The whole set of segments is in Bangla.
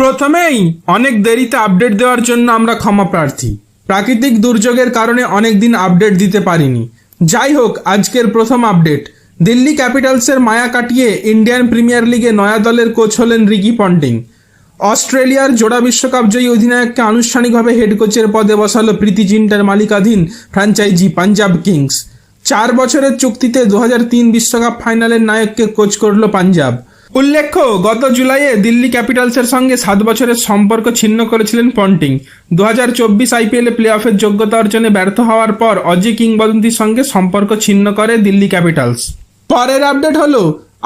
প্রথমেই অনেক দেরিতে আপডেট দেওয়ার জন্য আমরা ক্ষমা প্রার্থী। প্রাকৃতিক দুর্যোগের কারণে অনেক দিন আপডেট দিতে পারিনি। যাই হোক, আজকের প্রথম আপডেট দিল্লি ক্যাপিটালসের মায়া কাটিয়ে ইন্ডিয়ান প্রিমিয়ার লিগে নয়া দলের কোচ হলেন রিকি পন্টিং। অস্ট্রেলিয়ার জোড়া বিশ্বকাপ জয়ী অধিনায়ককে আনুষ্ঠানিকভাবে হেড কোচের পদে বসালো প্রীতি জিন্টার মালিকাধীন ফ্র্যাঞ্চাইজি পাঞ্জাব কিংস চার বছরের চুক্তিতে দু বিশ্বকাপ ফাইনালের নায়ককে কোচ করল পাঞ্জাব উল্লেখ্য, গত জুলাইয়ে দিল্লি ক্যাপিটালসের সঙ্গে সাত বছরের সম্পর্ক ছিন্ন করেছিলেন পন্টিং। দু হাজার চব্বিশ আইপিএলে প্লে অফের যোগ্যতা অর্জনে ব্যর্থ হওয়ার পর অজি কিংবদন্তির সঙ্গে সম্পর্ক ছিন্ন করে দিল্লি ক্যাপিটালস। পরের আপডেট হলো,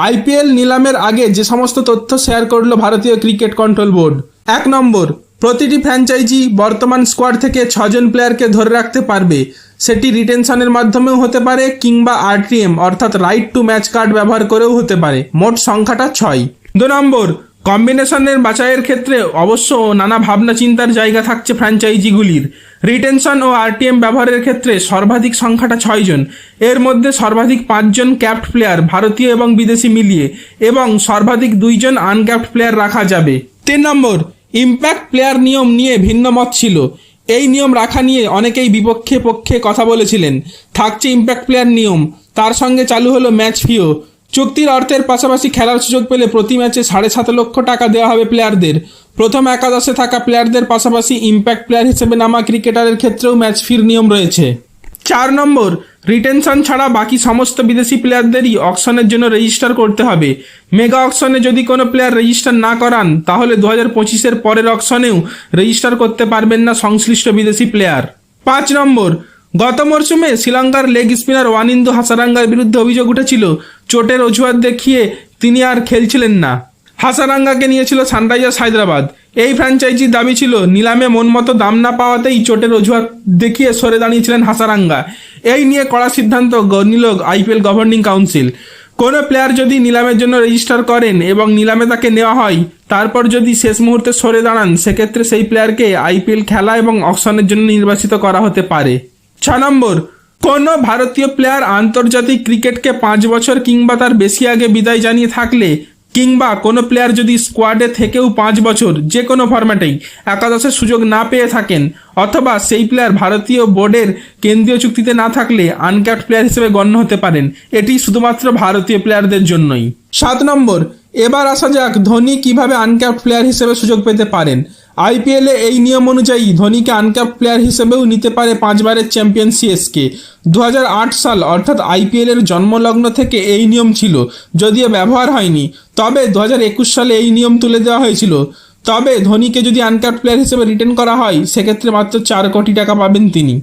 আইপিএল নিলামের আগে যে সমস্ত তথ্য শেয়ার করল ভারতীয় ক্রিকেট কন্ট্রোল বোর্ড। এক নম্বর, প্রতিটি ফ্র্যাঞ্চাইজি বর্তমান স্কোয়াড থেকে ছজন প্লেয়ারকে ধরে রাখতে পারবে। সেটি রিটেনশনের মাধ্যমেও হতে পারে কিংবা আরটিএম অর্থাৎ রাইট টু ম্যাচ কার্ড ব্যবহার করেও হতে পারে। মোট সংখ্যাটা ছয়। দু নম্বর কম্বিনেশনের বাছাইয়ের ক্ষেত্রে অবশ্য নানা ভাবনা চিন্তার জায়গা থাকছে ফ্র্যাঞ্চাইজিগুলির রিটেনশন ও আরটিএম ব্যবহারের ক্ষেত্রে সর্বাধিক সংখ্যাটা ছয়জন এর মধ্যে সর্বাধিক পাঁচজন ক্যাপ্ট প্লেয়ার ভারতীয় এবং বিদেশি মিলিয়ে, এবং সর্বাধিক দুইজন আনক্যাপ্ট প্লেয়ার রাখা যাবে। তিন নম্বর ইম্প্যাক্ট প্লেয়ার নিয়ম নিয়ে ভিন্ন মত ছিল। এই নিয়ম রাখা নিয়ে অনেকেই বিপক্ষে পক্ষে কথা বলেছিলেন। থাকছে ইম্প্যাক্ট প্লেয়ার নিয়ম। তার সঙ্গে চালু হলো ম্যাচ ফিও চুক্তির অর্থের পাশাপাশি খেলার সুযোগ পেলে প্রতি ম্যাচে সাড়ে সাত লক্ষ টাকা দেওয়া হবে প্লেয়ারদের প্রথম একাদশে থাকা প্লেয়ারদের পাশাপাশি ইম্প্যাক্ট প্লেয়ার হিসেবে নামা ক্রিকেটারের ক্ষেত্রেও ম্যাচ ফির নিয়ম রয়েছে। চার নম্বর রিটেনশন ছাড়া বাকি সমস্ত বিদেশি প্লেয়ারদেরই অকশনের জন্য রেজিস্টার করতে হবে। মেগা অকশনে যদি কোনো প্লেয়ার রেজিস্টার না করান, তাহলে দু হাজার পঁচিশের পরের অকশনেও রেজিস্টার করতে পারবেন না সংশ্লিষ্ট বিদেশি প্লেয়ার। পাঁচ নম্বর, গত মরশুমে শ্রীলঙ্কার লেগ স্পিনার ওয়ানিন্দু হাসারাঙ্গার বিরুদ্ধে অভিযোগ উঠেছিল, চোটের অজুহাত দেখিয়ে তিনি আর খেলছিলেন না। হাসারাঙ্গাকে নিয়েছিল সানরাইজার্স হায়দ্রাবাদ। এই ফ্র্যাঞ্চাইজির দাবি ছিল। নিলামে মন মতো দাম না পাওয়াতেই চোটের অজুহাত দেখিয়ে সরে দাঁড়িয়েছিলেন হাসারাঙ্গা। এই নিয়ে কড়া সিদ্ধান্ত নিল আইপিএল গভর্নিং কাউন্সিল কোনো প্লেয়ার যদি নিলামের জন্য রেজিস্টার করেন এবং নিলামে তাকে নেওয়া হয়, তারপর যদি শেষ মুহূর্তে সরে দাঁড়ান, সেক্ষেত্রে সেই প্লেয়ারকে আইপিএল খেলা এবং অকশনের জন্য নির্বাচিত করা হতে পারে। ছ নম্বর, কোনো ভারতীয় প্লেয়ার আন্তর্জাতিক ক্রিকেটকে পাঁচ বছর কিংবা তার বেশি আগে বিদায় জানিয়ে থাকলে কিংবা কোনো প্লেয়ার যদি স্কোয়াডে থেকেও পাঁচ বছর যে কোনো ফরম্যাটেই একাদশের সুযোগ না পেয়ে থাকেন, অথবা সেই প্লেয়ার ভারতীয় বোর্ডের কেন্দ্রীয় চুক্তিতে না থাকলে আনক্যাপ্ট প্লেয়ার হিসেবে গণ্য হতে পারেন। এটি শুধুমাত্র ভারতীয় প্লেয়ারদের জন্যই। সাত নম্বর এবার আসা যাক, ধোনি কীভাবে আনক্যাপ্ট প্লেয়ার হিসেবে সুযোগ পেতে পারেন। আইপিএলে এই নিয়ম অনুযায়ী ধোনিকে আনক্যাপ্ট প্লেয়ার হিসেবেও নিতে পারে পাঁচবারের চ্যাম্পিয়ন সিএসকে দু হাজার আট সাল, অর্থাৎ আইপিএল এর জন্মলগ্ন থেকে এই নিয়ম ছিল, যদিও ব্যবহার হয়নি। তবে দু হাজার একুশ সালে এই নিয়ম তুলে দেওয়া হয়েছিল। তবে ধোনিকে যদি আনক্যাপ্ট প্লেয়ার হিসেবে রিটার্ন করা হয়, সেক্ষেত্রে মাত্র চার কোটি টাকা পাবেন তিনি।